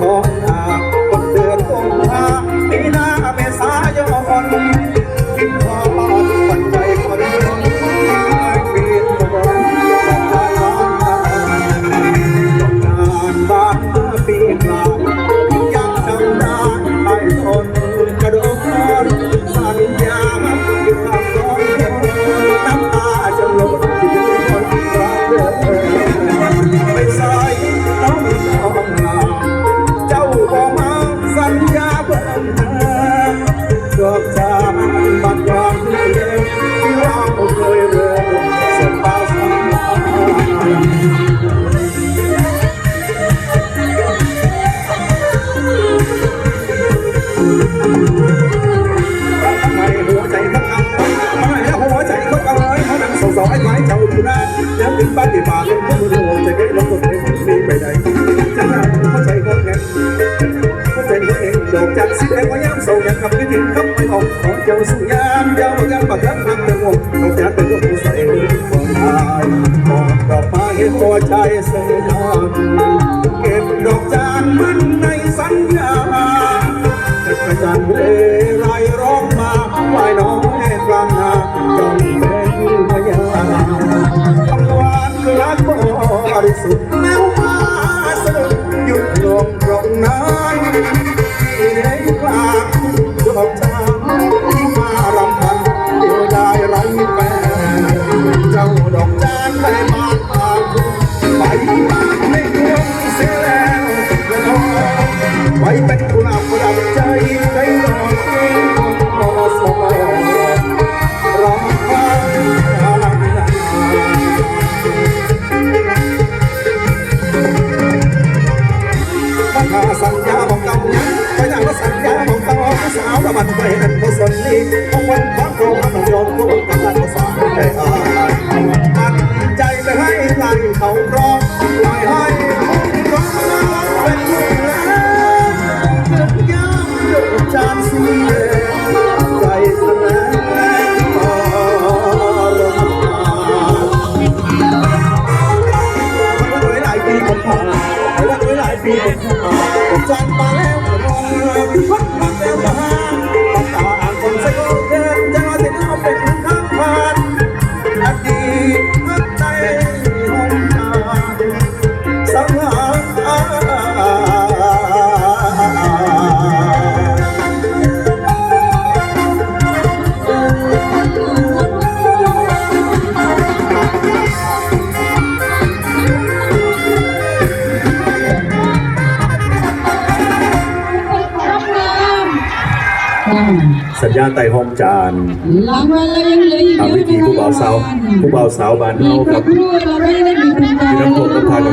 โทงหาวันเดือนตรงหาปีหน้าเมษายนคิดพอปอดปันใจคนร้อนปีนตะบนตะร้อนตะงานบานเมื่อปีกลางยังจำได้ไอ้คนกระโดดคนสัญญาอยู่กับคนน้ำตาจะหล่ ไอ้ไม้เจ้าอยู่นั้นแล้วถึงบ้านที่ป่าเล่นพุ่งโลใจให้ลงตกในหันนี้ไปไหนฉันน่ะเข้าใจคนแข็งเขาใจคนแข็งดอกจันทร์สิแดงก็ย่ำส่งยังคำคิดถึงคำไม่ออกของเจ้าสุยามยาวยังปากรักทางตะวังดอกจันทร์เป็นดอกใสของไายขอกดอกไม้หัวใจสยามเก็บดอกจันทร์มันในสัญญาจักรจันทเลย แม้ว่าสะดุดหยุดลงตรงนั้น ผู้สาว สัญญาณไต่ห้องจานรางวัลเรายังเหลืออีกตามเยวิอะธีนะผู้บ่าวสาวคะผู้บ่าวสาวบ้านอีเฮากสักักบครู่เราไม่ได้มีโครงการที่น้ำโขงน้ำพา